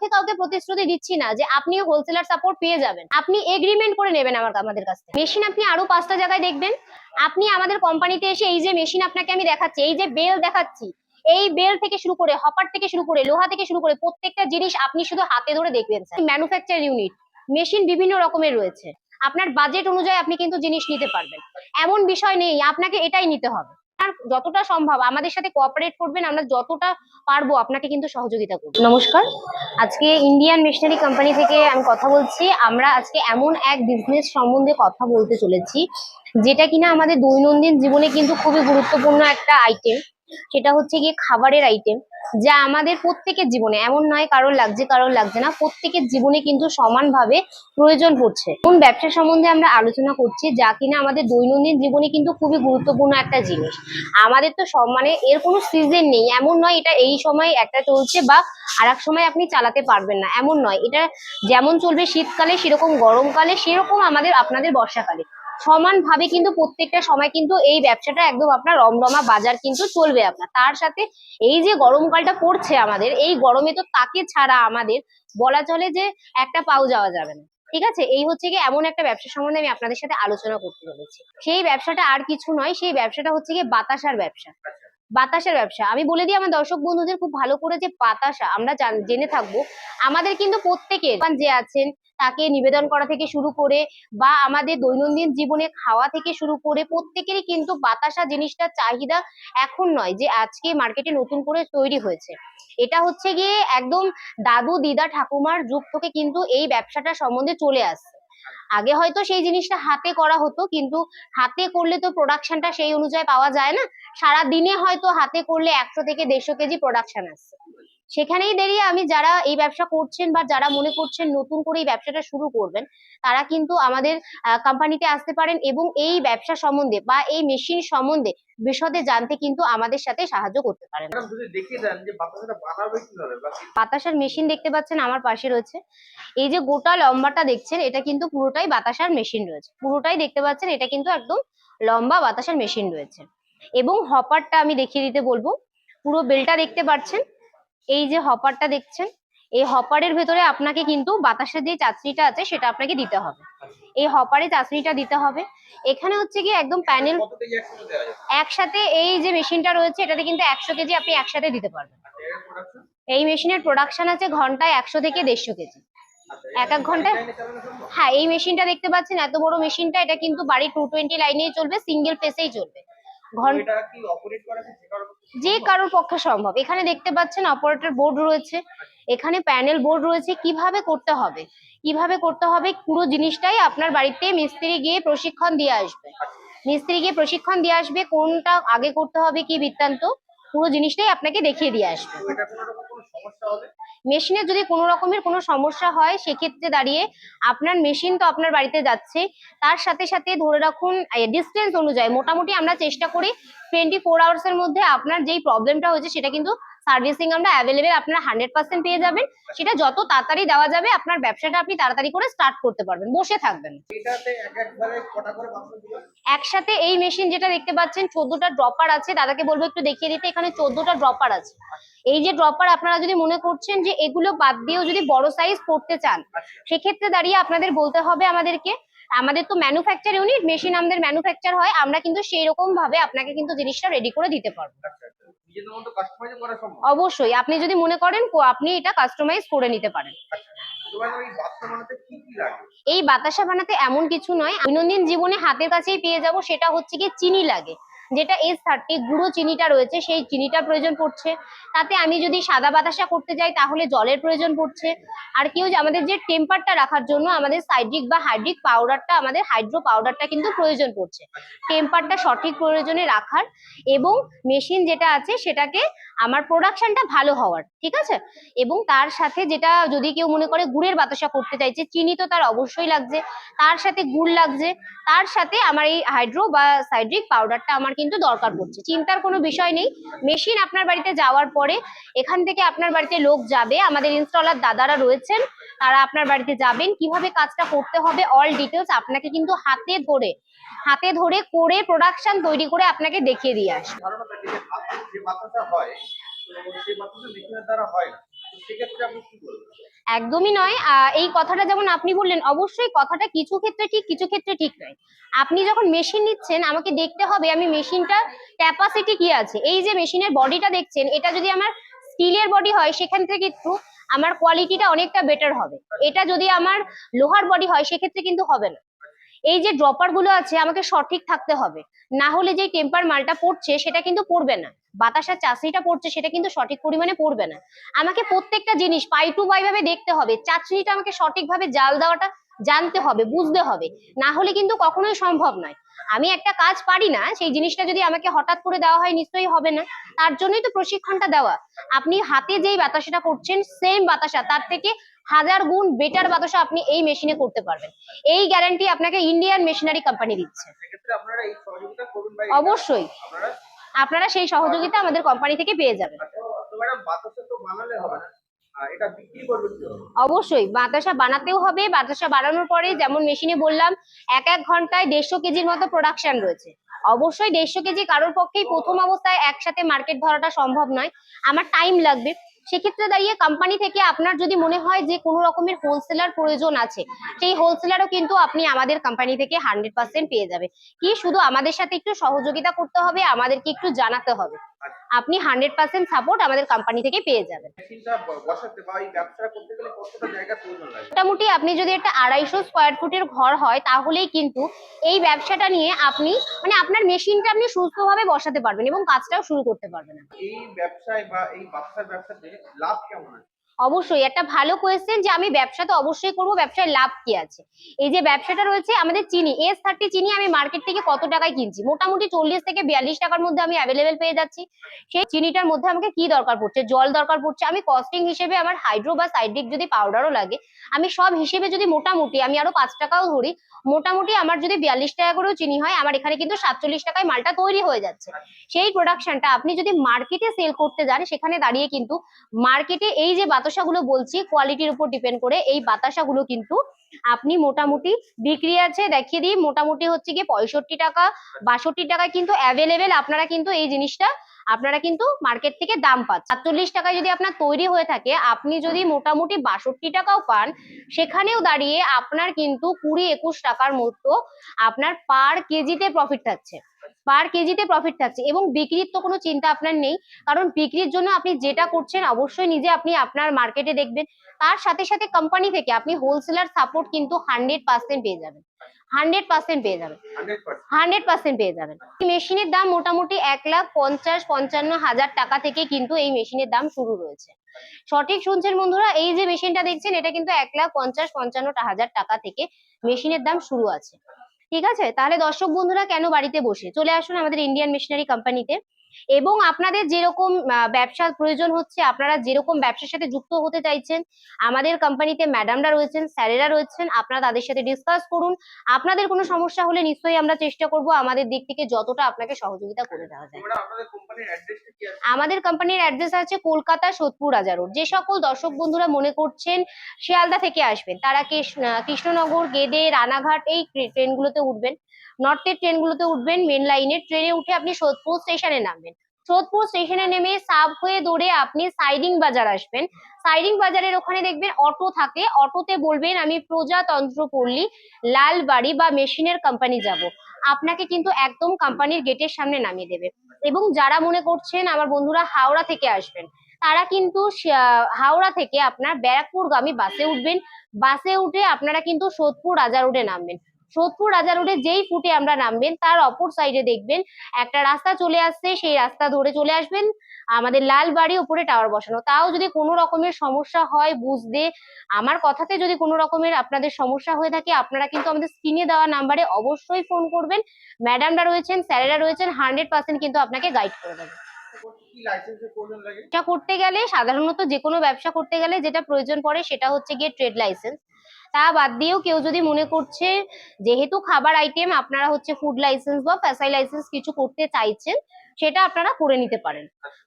মুখে কাউকে প্রতিশ্রুতি দিচ্ছি না যে আপনি হোলসেলার সাপোর্ট পেয়ে যাবেন। আপনি এগ্রিমেন্ট করে নেবেন আমার আমাদের কাছ থেকে। মেশিন আপনি আরও পাঁচটা জায়গায় দেখবেন। আপনি আমাদের কোম্পানিতে এসে এই যে মেশিন আপনাকে আমি দেখাচ্ছি, এই যে বেল দেখাচ্ছি, এই বেল থেকে শুরু করে হপার থেকে শুরু করে, লোহা থেকে শুরু করে প্রত্যেকটা জিনিস আপনি শুধু হাতে ধরে দেখবেন ম্যানুফ্যাকচার ইউনিট মেশিন বিভিন্ন রকমের রয়েছে। আপনার বাজেট অনুযায়ী আপনি কিন্তু জিনিস নিতে পারবেন। এমন বিষয় নেই, আপনাকে এটাই নিতে হবে। যতটা সম্ভব আমাদের সাথে কোঅপারেট করবেন, আমরা যতটা পারব আপনাকে কিন্তু সহযোগিতা করব। নমস্কার। আজকে ইন্ডিয়ান মিশনারি কোম্পানি থেকে আমি কথা বলছি। আমরা আজকে এমন এক বিজনেস সম্বন্ধে কথা বলতে চলেছি, যেটা কিনা আমাদের দৈনন্দিন জীবনে কিন্তু খুবই গুরুত্বপূর্ণ একটা আইটেম সেটা হচ্ছে গিয়ে খাবারের আইটেম যা আমাদের প্রত্যেকের জীবনে, এমন নয় কারোর লাগছে কারোর লাগছে না, প্রত্যেকের জীবনে কিন্তু সমানভাবে প্রয়োজন পড়ছে কোন ব্যবসা সম্বন্ধে আমরা আলোচনা করছি, যা কিনা আমাদের দৈনন্দিন জীবনে কিন্তু খুবই গুরুত্বপূর্ণ একটা জিনিস। আমাদের তো সব মানে এর কোনো সিজন নেই, এমন নয় এটা এই সময় একটা চলছে বা আর সময় আপনি চালাতে পারবেন না, এমন নয়। এটা যেমন চলবে শীতকালে, সেরকম গরমকালে, সেরকম আমাদের, আপনাদের বর্ষাকালে। সমানভাবে কিন্তু প্রত্যেকটা সময় কিন্তু এই ব্যবসাটা একদম আপনার রমরমা বাজার কিন্তু চলবে আপনার। তার সাথে এই যে গরমকালটা পড়ছে আমাদের, এই গরমে তো তাকে ছাড়া আমাদের বলা চলে যে একটা পাও যাওয়া যাবে না। ঠিক আছে? এই হচ্ছে কি এমন একটা ব্যবসা সম্বন্ধে আমি আপনাদের সাথে আলোচনা করতে চলেছি। সেই ব্যবসাটা আর কিছু নয়, সেই ব্যবসাটা হচ্ছে কি বাতাসার ব্যবসা। বাতাসার ব্যবসা। আমি বলে দিই আমার দর্শক বন্ধুদের খুব ভালো করে যে বাতাসা আমরা জান- থাকব। আমাদের কিন্তু প্রত্যেকের যে আছেন তাকে নিবেদন করা থেকে শুরু করে বা আমাদের দৈনন্দিন জীবনে খাওয়া থেকে শুরু করে প্রত্যেকেরই কিন্তু বাতাসা জিনিসটার চাহিদা এখন নয় যে আজকে মার্কেটে নতুন করে তৈরি হয়েছে। এটা হচ্ছে গিয়ে একদম দাদু, দিদা, ঠাকুমার যুগ থেকে কিন্তু এই ব্যবসাটা সম্বন্ধে চলে আসছে। আগে হয়তো সেই জিনিসটা হাতে করা হতো কিন্তু হাতে করলে তো প্রোডাকশনটা সেই অনুযায়ী পাওয়া যায় না। সারা দিনে হয়তো হাতে করলে একশো থেকে দেড়শো কেজি প্রোডাকশন আসছে। সেখানেই দাঁড়িয়ে আমি যারা এই ব্যবসা করছেন বা যারা মনে করছেন নতুন করে এই ব্যবসাটা শুরু করবেন তারা কিন্তু আমাদের কোম্পানিতে আসতে পারেন এবং এই ব্যবসা সম্বন্ধে বা এই মেশিন সম্বন্ধে বিশদে জানতে কিন্তু আমাদের সাথে সাহায্য করতে পারেন। বাতাসার মেশিন দেখতে পাচ্ছেন আমার পাশে রয়েছে। এই যে গোটা লম্বাটা দেখছেন এটা কিন্তু পুরোটাই বাতাসার মেশিন রয়েছে। পুরোটাই দেখতে পাচ্ছেন এটা কিন্তু একদম লম্বা বাতাসার মেশিন রয়েছে। এবং হপারটা আমি দেখিয়ে দিতে বলব। পুরো বেলটা দেখতে পাচ্ছেন। এই যে হপারটা দেখছেন এই হপারের ভেতরে আপনাকে কিন্তু বাতাসের যে চাচনিটা আছে সেটা আপনাকে দিতে হবে। এই হপারে চাচনিটা দিতে হবে। এখানে হচ্ছে কি একদম প্যানেল একসাথে এই যে মেশিনটা রয়েছে এটাতে কিন্তু একশো কেজি আপনি একসাথে দিতে পারবেন। এই মেশিনের প্রোডাকশন আছে ঘন্টায় একশো থেকে দেড়শো কেজি। এক এক ঘন্টায়? সম্ভব? হ্যাঁ এই মেশিনটা দেখতে পাচ্ছেন এত বড় মেশিনটা এটা কিন্তু বাড়ি টু টোয়েন্টি লাইনেই চলবে সিঙ্গেল ফেসেই চলবে। যে কারোর পক্ষে সম্ভব? এখানে দেখতে পাচ্ছেন অপারেটর বোর্ড রয়েছে। এখানে প্যানেল বোর্ড রয়েছে। কীভাবে করতে হবে? কীভাবে করতে হবে? পুরো জিনিসটাই আপনার বাড়িতে মিস্ত্রি গিয়ে প্রশিক্ষণ দিয়ে আসবে। মিস্ত্রি গিয়ে প্রশিক্ষণ দিয়ে আসবে কোনটা আগে করতে হবে কি বৃত্তান্ত পুরো জিনিসটাই আপনাকে দেখিয়ে দিয়ে আসবে। মেশিনের যদি কোনো রকমের কোনো সমস্যা হয়, সেক্ষেত্রে দাঁড়িয়ে আপনার মেশিন তো আপনার বাড়িতে যাচ্ছে। তার সাথে সাথে ধরে রাখুন ডিস্টেন্স অনুযায়ী মোটামুটি আমরা চেষ্টা করি টোয়েন্টি ফোর আওয়ার্সের মধ্যে আপনার যেই প্রবলেমটা হয়েছে, সেটা কিন্তু সার্ভিসিং আমরা অ্যাভেলেবেল আপনার হান্ড্রেড পার্সেন্ট পেয়ে যাবেন। সেটা যত তাড়াতাড়ি দেওয়া যাবে আপনার ব্যবসাটা আপনি তাড়াতাড়ি করে স্টার্ট করতে পারবেন। বসে থাকবেন। একসাথে এই মেশিন যেটা দেখতে পাচ্ছেন চোদ্দটা ড্রপার আছে। দাদাকে বলব একটু দেখিয়ে দিতে এখানে চোদ্দটা ড্রপার আছে। এই যে ড্রপার আপনারা যদি মনে করছেন যে এগুলো বাদ দিয়েও যদি বড় সাইজ করতে চান সেক্ষেত্রে দাঁড়িয়ে আপনাদের বলতে হবে আমাদেরকে আমাদের তো ম্যানুফ্যাকচার ইউনিট মেশিন আমাদের ম্যানুফ্যাকচার হয় আমরা কিন্তু সেই রকম ভাবে আপনাকে কিন্তু জিনিসটা রেডি করে দিতে পারব। অবশ্যই আপনি যদি মনে করেন আপনি এটা কাস্টমাইজ করে নিতে পারেন। আচ্ছা এই বাতাসা বানাতে এমন কিছু নয় দৈনন্দিন জীবনে হাতের কাছেই পেয়ে যাব সেটা হচ্ছে কি চিনি লাগে। যেটা এস থার্টি গুঁড়ো চিনিটা রয়েছে, সেই চিনিটা প্রয়োজন পড়ছে। তাতে আমি যদি সাদা বাতাসা করতে যাই, তাহলে জলের প্রয়োজন পড়ছে। আর কেউ আমাদের যে টেম্পারটা রাখার জন্য আমাদের সাইড্রিক বা হাইড্রিক পাউডারটা আমাদের হাইড্রো পাউডারটা কিন্তু প্রয়োজন পড়ছে। টেম্পারটা সঠিক প্রয়োজনে রাখার এবং মেশিন যেটা আছে, সেটাকে আমার প্রোডাকশনটা ভালো হওয়ার, ঠিক আছে? এবং তার সাথে যেটা যদি কেউ মনে করে গুড়ের বাতাসা করতে চাইছে, চিনি তো তার অবশ্যই লাগছে। তার সাথে গুড় লাগছে। তার সাথে আমার এই হাইড্রো বা সাইড্রিক পাউডারটা আমার কিন্তু দরকার পড়ছে। চিন্তার কোনো বিষয় নেই। মেশিন আপনার বাড়িতে যাওয়ার পরে এখান থেকে আপনার বাড়িতে লোক যাবে। আমাদের ইনস্টলার দাদারা রয়েছেন, তারা আপনার বাড়িতে যাবেন। কীভাবে কাজটা করতে হবে অল ডিটেলস আপনাকে কিন্তু হাতে ধরে হাতে ধরে করে প্রোডাকশন তৈরি করে আপনাকে দেখিয়ে দিয়ে আসবে। হয় সেক্ষেত্রে আপনি কি বলবেন? একদমই নয়। এই কথাটা যেমন আপনি বললেন, অবশ্যই কথাটা কিছু ক্ষেত্রে ঠিক, কিছু ক্ষেত্রে ঠিক নয়। আপনি যখন মেশিন নিচ্ছেন, আমাকে দেখতে হবে আমি মেশিনটার ক্যাপাসিটি কি আছে। এই যে মেশিনের বডিটা দেখছেন, এটা যদি আমার স্টিলের বডি হয়, সেখান থেকে একটু আমার কোয়ালিটিটা অনেকটা বেটার হবে। এটা যদি আমার লোহার বডি হয়, সেক্ষেত্রে কিন্তু হবে না। এই যে ড্রপারগুলো আছে, আমাকে সঠিক থাকতে হবে। না হলে যে টেম্পার মালটা পড়ছে, সেটা কিন্তু পড়বে না। বাতাসার চাষনিটা পড়ছে, সেটা কিন্তু সঠিক পরিমাণে পড়বে না। আমাকে প্রত্যেকটা জিনিস পাই টু পাই ভাবে দেখতে হবে। চাচনিটা আমাকে সঠিকভাবে জাল দেওয়াটা জানতে হবে বুঝতে হবে। না হলে কিন্তু কখনোই সম্ভব নয়। আমি একটা কাজ পারি না সেই জিনিসটা যদি আমাকে হঠাৎ করে দেওয়া হয় নিশ্চয়ই হবে না। তার জন্যই তো প্রশিক্ষণটা দেওয়া। আপনি হাতে যেই বাতাসাটা করছেন সেম বাতাসা তার থেকে হাজার গুণ বেটার বাতাসা আপনি এই মেশিনে করতে পারবেন। এই গ্যারান্টি আপনাকে ইন্ডিয়ান মেশিনারি কোম্পানি দিচ্ছে। অবশ্যই। আপনারা সেই সহযোগিতা আমাদের কোম্পানি থেকে পেয়ে যাবেন। বাতাসা তো বানালে হবে না। অবশ্যই, বাতাসা বানাতেও হবে, বাতাসা বানানোর পরে যেমন মেশিনে বললাম, এক এক ঘন্টায় দেড়শো কেজির মতো প্রোডাকশন রয়েছে। অবশ্যই দেড়শো কেজি কারোর পক্ষেই প্রথম অবস্থায় একসাথে মার্কেট ধরাটা সম্ভব নয়। আমার টাইম লাগবে। সেক্ষেত্রে দাঁড়িয়ে কোম্পানি থেকে আপনার যদি মনে হয় যে কোনো রকমের হোলসেলার প্রয়োজন আছে, সেই হোলসেলারও কিন্তু আপনি আমাদের কোম্পানি থেকে হান্ড্রেড পার্সেন্ট পেয়ে যাবে। কি শুধু আমাদের সাথে একটু সহযোগিতা করতে হবে, আমাদেরকে একটু জানাতে হবে। আপনি হান্ড্রেড পার্সেন্ট সাপোর্ট আমাদের কোম্পানি থেকে পেয়ে যাবেন। মোটামুটি আপনি যদি একটা আড়াইশো স্কোয়ার ফুটের ঘর হয় তাহলেই কিন্তু এই ব্যবসাটা নিয়ে আপনি মানে আপনার মেশিনটা আপনি সুস্থভাবে বসাতে পারবেন এবং কাজটাও শুরু করতে পারবেন। এই ব্যবসায় বা এই বাচ্চার ব্যবসাতে লাভ কেমন আছে? অবশ্যই একটা ভালো কোয়েশ্চেন যে আমি ব্যবসা তো অবশ্যই করব, ব্যবসায় লাভ কি আছে? এই যে ব্যবসাটা রয়েছে আমাদের চিনি এস থার্টি চিনি আমি মার্কেট থেকে কত টাকায় কিনছি? মোটামুটি চল্লিশ থেকে বিয়াল্লিশ টাকার মধ্যে আমি অ্যাভেলেবেল পেয়ে যাচ্ছি। সেই চিনিটার মধ্যে আমাকে কি দরকার পড়ছে? জল দরকার পড়ছে। আমি কস্টিং হিসেবে আমার হাইড্রো বা সাইড্রিক যদি পাউডারও লাগে, আমি সব হিসেবে যদি মোটামুটি আমি আরও পাঁচ টাকাও ধরি মোটামুটি আমার যদি বিয়াল্লিশ টাকা করেও চিনি হয়, আমার এখানে কিন্তু সাতচল্লিশ টাকায় মালটা তৈরি হয়ে যাচ্ছে। সেই প্রোডাকশনটা আপনি যদি মার্কেটে সেল করতে যান, সেখানে দাঁড়িয়ে কিন্তু মার্কেটে এই যে বাতাসাগুলো বলছি কোয়ালিটির উপর ডিপেন্ড করে এই বাতাসাগুলো কিন্তু আপনি মোটামুটি বিক্রি আছে, দেখিয়ে দিই। মোটামুটি হচ্ছে গিয়ে পঁয়ষট্টি টাকা, বাষট্টি টাকায় কিন্তু অ্যাভেলেবেল আপনারা কিন্তু এই জিনিসটা, আপনারা কিন্তু মার্কেট থেকে দাম পান সাতচল্লিশ টাকায় যদি আপনার তৈরি হয়ে থাকে, আপনি যদি মোটামুটি বাষট্টি টাকাও পান, সেখানেও দাঁড়িয়ে আপনার কিন্তু কুড়ি একুশ টাকার মতো আপনার পার কেজিতে প্রফিট থাকছে। পার কেজিতে প্রফিট থাকছে এবং বিক্রির তো কোনো চিন্তা আপনার নেই, কারণ বিক্রির জন্য আপনি যেটা করছেন, অবশ্যই নিজে আপনি আপনার মার্কেটে দেখবেন। তার সাথে সাথে কোম্পানি থেকে আপনি হোলসেলার সাপোর্ট কিন্তু হান্ড্রেড পার্সেন্ট পেয়ে যাবেন। হান্ড্রেড পার্সেন্ট পেয়ে যাবেন। হান্ড্রেড পার্সেন্ট পেয়ে যাবেন। মেশিনের দাম মোটামুটি এক লাখ পঞ্চাশ, পঞ্চান্ন হাজার টাকা থেকে কিন্তু এই মেশিনের দাম শুরু রয়েছে। সঠিক শুনছেন বন্ধুরা, এই যে মেশিনটা দেখছেন, এটা কিন্তু এক লাখ পঞ্চাশ, পঞ্চান্ন হাজার টাকা থেকে মেশিনের দাম শুরু আছে। ঠিক আছে? তাহলে দর্শক বন্ধুরা কেন বাড়িতে বসে? চলে আসুন আমাদের ইন্ডিয়ান মেশিনারি কোম্পানিতে এবং আপনাদের যেরকম ব্যবসার প্রয়োজন হচ্ছে আপনারা যেরকম ব্যবসার সাথে যুক্ত হতে চাইছেন আমাদের কোম্পানিতে ম্যাডামরা রয়েছেন স্যারেরা রয়েছেন আপনারা তাদের সাথে ডিসকাস করুন। আপনাদের কোনো সমস্যা হলে নিশ্চয়ই আমরা চেষ্টা করব আমাদের দিক থেকে যতটা আপনাকে সহযোগিতা করে দেওয়া যায়। আমাদের কোম্পানির অ্যাড্রেস আছে কলকাতা সোদপুর রাজা রোড যে সকল দর্শক বন্ধুরা মনে করছেন শিয়ালদা থেকে আসবেন তারা কৃষ্ণ- কৃষ্ণনগর গেদে রানাঘাট এই ট্রে- ট্রেনগুলোতে উঠবেন। নর্থের ট্রেনগুলোতে উঠবেন মেন লাইনে ট্রেনে উঠে আপনি সোদপুর স্টেশনে নামবেন। সোদপুর স্টেশনে নেমে সাব হয়ে দৌড়ে আপনি সাইডিং বাজার আসবেন। সাইডিং বাজারের ওখানে দেখবেন অটো থাকে। অটোতে বলবেন, আমি প্রজাতন্ত্র পল্লী, লালবাড়ি বা মেশিনের কোম্পানি যাব। আপনাকে কিন্তু একদম কোম্পানির গেটের সামনে নামিয়ে দেবে। এবং যারা মনে করছেন, আমার বন্ধুরা হাওড়া থেকে আসবেন, তারা কিন্তু হাওড়া থেকে আপনার ব্যারাকপুরগামী বাসে উঠবেন। বাসে উঠে আপনারা কিন্তু সোদপুর রাজা রোডে নামবেন। সোদপুর রাজা রোডে যেই ফুটে আমরা নামবেন, তার অপর সাইডে দেখবেন, একটা রাস্তা চলে আসছে, সেই রাস্তা ধরে চলে আসবেন, আমাদের লালবাড়ি উপরে টাওয়ার বসানো। তাও যদি কোনো রকমের সমস্যা হয় বুঝতে, আমার কথাতে যদি কোনো রকমের আপনাদের সমস্যা হয়ে থাকে, আপনারা কিন্তু আমাদের স্ক্রিনে দেওয়া নাম্বারে অবশ্যই ফোন করবেন। ম্যাডামরা রয়েছেন স্যারেরা রয়েছেন হান্ড্রেড পার্সেন্ট কিন্তু আপনাকে গাইড করে দেবেন করতে গেলে সাধারণত যে কোনো ব্যবসা করতে গেলে যেটা প্রয়োজন পড়ে সেটা হচ্ছে গিয়ে ট্রেড লাইসেন্স তা বাদ দিয়েও কেউ যদি মনে করছে যেহেতু খাবার আইটেম আপনারা হচ্ছে ফুড লাইসেন্স বা ফ্যাসাই লাইসেন্স কিছু করতে চাইছেন, সেটা আপনারা করে নিতে পারেন।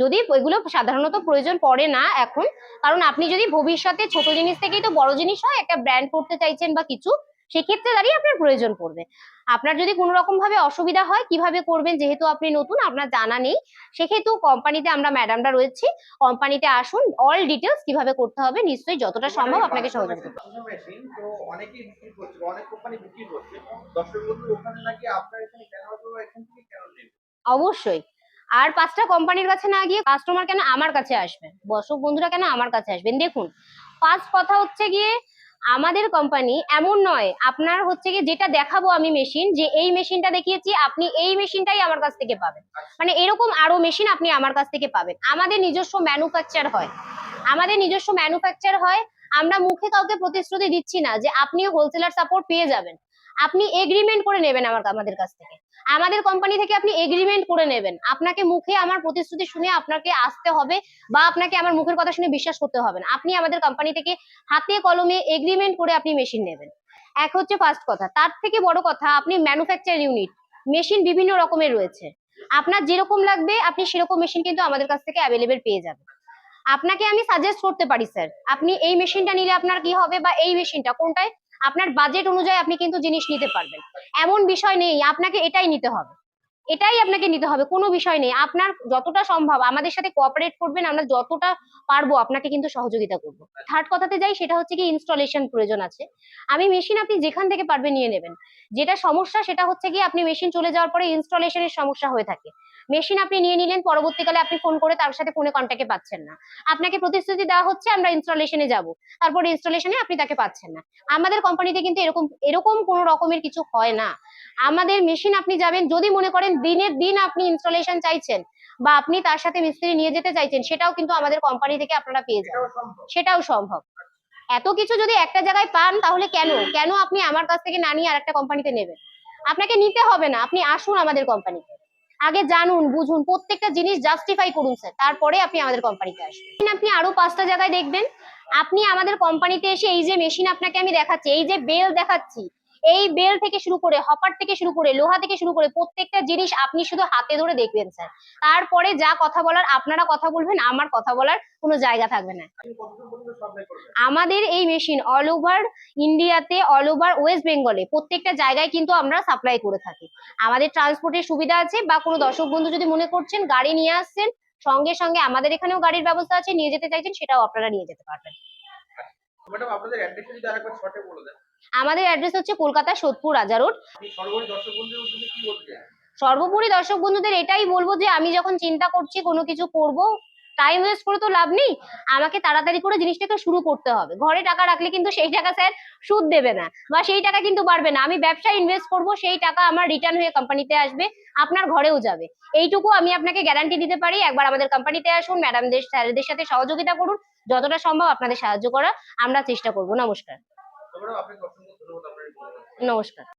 যদি এগুলো সাধারণত প্রয়োজন পড়ে না এখন, কারণ আপনি যদি ভবিষ্যতে ছোট জিনিস থেকেই তো বড় জিনিস হয়, একটা ব্র্যান্ড করতে চাইছেন বা কিছু সেক্ষেত্রে দাঁড়িয়ে আপনার প্রয়োজন পড়বে। আপনার যদি কোনো রকম ভাবে অসুবিধা হয় কীভাবে করবেন যেহেতু আপনি নতুন আপনার জানা নেই সেক্ষেত্রে কোম্পানিতে আমরা ম্যাডামরা রয়েছি কোম্পানিতে আসুন অল ডিটেলস কীভাবে করতে হবে নিশ্চয়ই যতটা সম্ভব আপনাকে সহযোগিতা তো অনেকেই বিক্রি করছে অনেক কোম্পানি বিক্রি করছে। দর্শক বন্ধু ওখানে নাকি আপনার এখানে কেন এখান থেকে কেন নেবে অবশ্যই। আর পাঁচটা কোম্পানির কাছে না গিয়ে কাস্টমার কেন আমার কাছে আসবেন দর্শক বন্ধুরা কেন আমার কাছে আসবেন? দেখুন ফার্স্ট কথা হচ্ছে গিয়ে আমাদের কোম্পানি এমন নয়। আপনার হচ্ছে কি যেটা দেখাবো আমি মেশিন যে এই মেশিনটা দেখিয়েছি, আপনি এই মেশিনটাই আমার কাছ থেকে পাবেন। মানে এরকম আরও মেশিন আপনি আমার কাছ থেকে পাবেন। আমাদের নিজস্ব ম্যানুফ্যাকচার হয়। আমাদের নিজস্ব ম্যানুফ্যাকচার হয়। আমরা মুখে কাউকে প্রতিশ্রুতি দিচ্ছি না যে আপনি হোলসেলার সাপোর্ট পেয়ে যাবেন। আপনি এগ্রিমেন্ট করে নেবেন আমার আমাদের কাছ থেকে। আমাদের কোম্পানি থেকে আপনি এগ্রিমেন্ট করে নেবেন। আপনাকে মুখে আমার প্রতিশ্রুতি শুনে আপনাকে আসতে হবে বা আপনাকে আমার মুখের কথা শুনে বিশ্বাস করতে হবে না। আপনি আমাদের কোম্পানি থেকে হাতে কলমে এগ্রিমেন্ট করে আপনি মেশিন নেবেন। এক হচ্ছে ফার্স্ট কথা। তার থেকে বড় কথা, আপনি ম্যানুফ্যাকচার ইউনিট মেশিন বিভিন্ন রকমের রয়েছে। আপনার যেরকম লাগবে, আপনি সেরকম মেশিন কিন্তু আমাদের কাছ থেকে অ্যাভেলেবেল পেয়ে যাবেন। আপনাকে আমি সাজেস্ট করতে পারি স্যার আপনি এই মেশিনটা নিলে আপনার কি হবে বা এই মেশিনটা কোনটায়? আপনার বাজেট অনুযায়ী আপনি কিন্তু জিনিস নিতে পারবেন। এমন বিষয় নেই, আপনাকে এটাই নিতে হবে। এটাই আপনাকে নিতে হবে, কোনো বিষয় নেই। আপনার যতটা সম্ভব, আমাদের সাথে কোঅপারেট করবেন, আমরা যতটা পারব আপনাকে কিন্তু সহযোগিতা করব। থার্ড কথাতে যাই, সেটা হচ্ছে কি ইনস্টলেশন প্রয়োজন আছে। আমি মেশিন আপনি যেখান থেকে পারবেন নিয়ে নেবেন। যেটা সমস্যা, সেটা হচ্ছে কি আপনি মেশিন চলে যাওয়ার পরে ইনস্টলেশনের সমস্যা হয়ে থাকে। মেশিন আপনি নিয়ে নিলেন, পরবর্তীকালে আপনি ফোন করে তার সাথে ফোনে কন্ট্যাক্টে পাচ্ছেন না। আপনাকে প্রতিশ্রুতি দেওয়া হচ্ছে, আমরা ইনস্টলেশনে যাব। তারপরে ইনস্টলেশনে আপনি তাকে পাচ্ছেন না। আমাদের কোম্পানিতে কিন্তু এরকম এরকম কোনো রকমের কিছু হয় না। আমাদের মেশিন আপনি যাবেন, যদি মনে করেন দিনের দিন আপনি ইনস্টলেশন চাইছেন বা আপনি তার সাথে মিস্ত্রি নিয়ে যেতে চাইছেন সেটাও কিন্তু আমাদের কোম্পানি থেকে আপনারা পেয়ে যাবেন সেটাও সম্ভব। এত কিছু যদি একটা জায়গায় পান তাহলে কেন? কেন আপনি আমার কাছ থেকে না নিয়ে আরেকটা কোম্পানিতে নেবেন? আপনাকে নিতে হবে না আপনি আসুন আমাদের কোম্পানিতে আগে জানুন বুঝুন প্রত্যেকটা জিনিস জাস্টিফাই করুন স্যার তারপরে আপনি আমাদের কোম্পানিতে আসবেন। আপনি আরও পাঁচটা জায়গায় দেখবেন। আপনি আমাদের কোম্পানিতে এসে এই যে মেশিন আপনাকে আমি দেখাচ্ছি এই যে বেল দেখাচ্ছি এই বেল থেকে শুরু করে, হপার থেকে শুরু করে, লোহা থেকে শুরু করে প্রত্যেকটা জিনিস আপনি শুধু হাতে ধরে দেখবেন স্যার। তারপরে যা কথা বলার, আপনারা কথা বলবেন, আমার কথা বলার কোনো জায়গা থাকবে না। আমাদের এই মেশিন অল ওভার ইন্ডিয়াতে অল ওভার ওয়েস্ট বেঙ্গলে প্রত্যেকটা জায়গায় কিন্তু আমরা সাপ্লাই করে থাকি। আমাদের ট্রান্সপোর্টের সুবিধা আছে বা কোনো দর্শক বন্ধু যদি মনে করছেন গাড়ি নিয়ে আসছেন, সঙ্গে সঙ্গে আমাদের এখানেও গাড়ির ব্যবস্থা আছে, নিয়ে যেতে চাইছেন, সেটাও আপনারা নিয়ে যেতে পারবেন। ম্যাডাম, আপনাদের অ্যাড্রেসটা যদি আরেকবার শর্টে বলে দেন। আমাদের অ্যাড্রেস হচ্ছে কলকাতা সোদপুর রাজা রোড সর্বোপরি দর্শক বন্ধুদের এটাই বলব যে আমি যখন চিন্তা করছি কোনো কিছু করব টাইম ওয়েস্ট করে তো লাভ নেই। আমাকে তাড়াতাড়ি করে জিনিসটাকে শুরু করতে হবে। ঘরে টাকা রাখলে কিন্তু সেই টাকা স্যার সুদ দেবে না বা সেই টাকা কিন্তু বাড়বে না। আমি ব্যবসায় ইনভেস্ট করব সেই টাকা আমার রিটার্ন হয়ে কোম্পানিতে আসবে আপনার ঘরেও যাবে। এইটুকু আমি আপনাকে গ্যারান্টি দিতে পারি। একবার আমাদের কোম্পানিতে আসুন ম্যাডামদের স্যারদের সাথে সহযোগিতা করুন। যতটা সম্ভব আপনাদের সাহায্য করা আমরা চেষ্টা করব। নমস্কার। নমস্কার।